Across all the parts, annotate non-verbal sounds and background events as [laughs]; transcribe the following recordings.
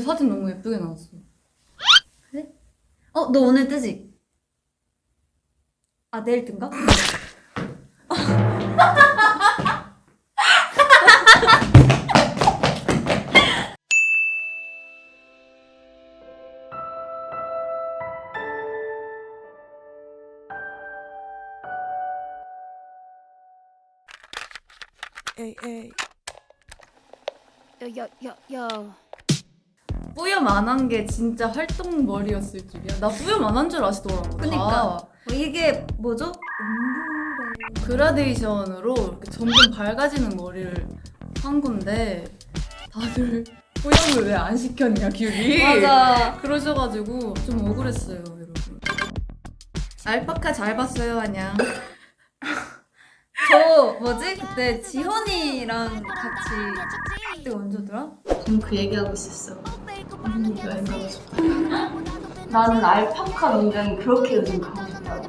사진 너무 예쁘게 나왔어. 어, 너 오늘 뜨지? 아, 내일 뜬가? Yo, yo, yo. 뿌염 안 한 게 진짜 활동 머리였을 줄이야. 나 뿌염 안 한 줄 아시더라고. 그니까. 다. 어, 이게 뭐죠? 그라데이션으로 이렇게 점점 밝아지는 머리를 한 건데 다들 뿌염을 왜 안 시켰냐 귤이. 맞아. 그러셔가지고 좀 억울했어요 여러분. 알파카 잘 봤어요 안녕. [laughs] 저 뭐지? 그때 지hon이랑 같이 그때 언제더라? 지금 그 얘기하고 있었어. 나는 알파카 농장이 그렇게 요즘 가고 싶다고.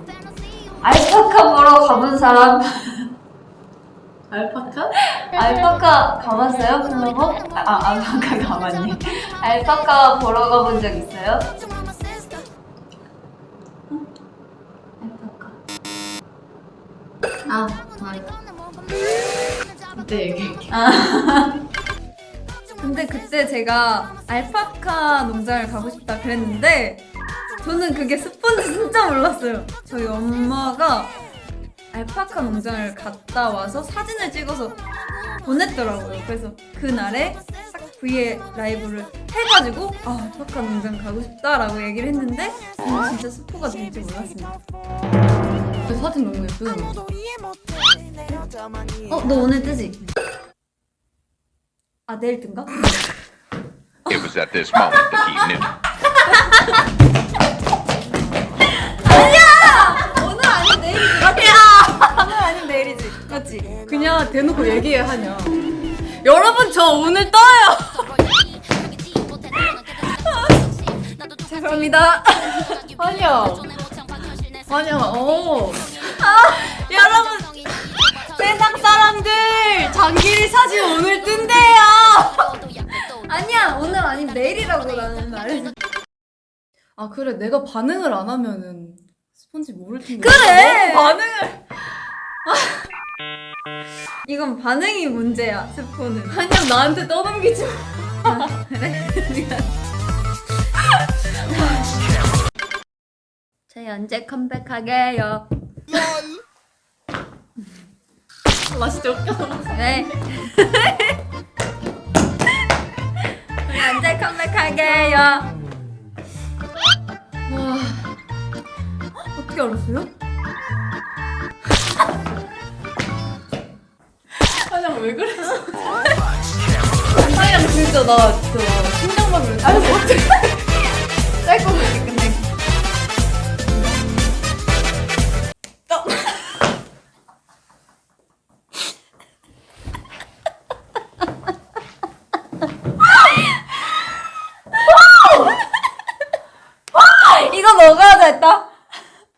알파카 보러 가본 사람? [laughs] 알파카? 알파카 가봤어요? 클로버? 아, 알파카 가봤니? 알파카 보러 가본 적 있어요? 알파카. 아, 맞아. 그때 얘기할게. 근데 [laughs] 그때 제가 알파카 농장을 가고 싶다 그랬는데 저는 그게 스폰지 진짜 몰랐어요. 저희 엄마가 알파카 농장을 갔다 와서 사진을 찍어서 보냈더라고요. 그래서 그날에 딱 V의 라이브를 해가지고 아 알파카 농장 가고 싶다라고 얘기를 했는데 저는 진짜 스포가 될지 몰랐습니다. 사진 너무 나왔어. 어너 오늘 뜨지? 아 내일 뜬가? It was at this moment that he knew. 오늘 아닌 내일이지. 맞야. 오늘 아닌 내일이지. 맞지? 그냥 대놓고 얘기해 하냐. 여러분 저 오늘 떠요. [laughs] 죄송합니다. 아니야. 아니야. 어. 아, 여러분 세상 사람들 장길이 사진 오늘 뜬대 내일이라고 나는 말했어. 아 그래 내가 반응을 안 하면은 스폰지 모를 텐데. 그래! 너 반응을 [laughs] 이건 반응이 문제야 스포는. 그냥 나한테 떠넘기지 마. 그래? 저희 언제 컴백하게요? 나 진짜 웃겨. 네. [laughs] 언제 컴백하게요? 와 어떻게 알았어요? 한양 왜 그랬어? 한양 진짜 나 진짜 그랬어. 아니 어떻게?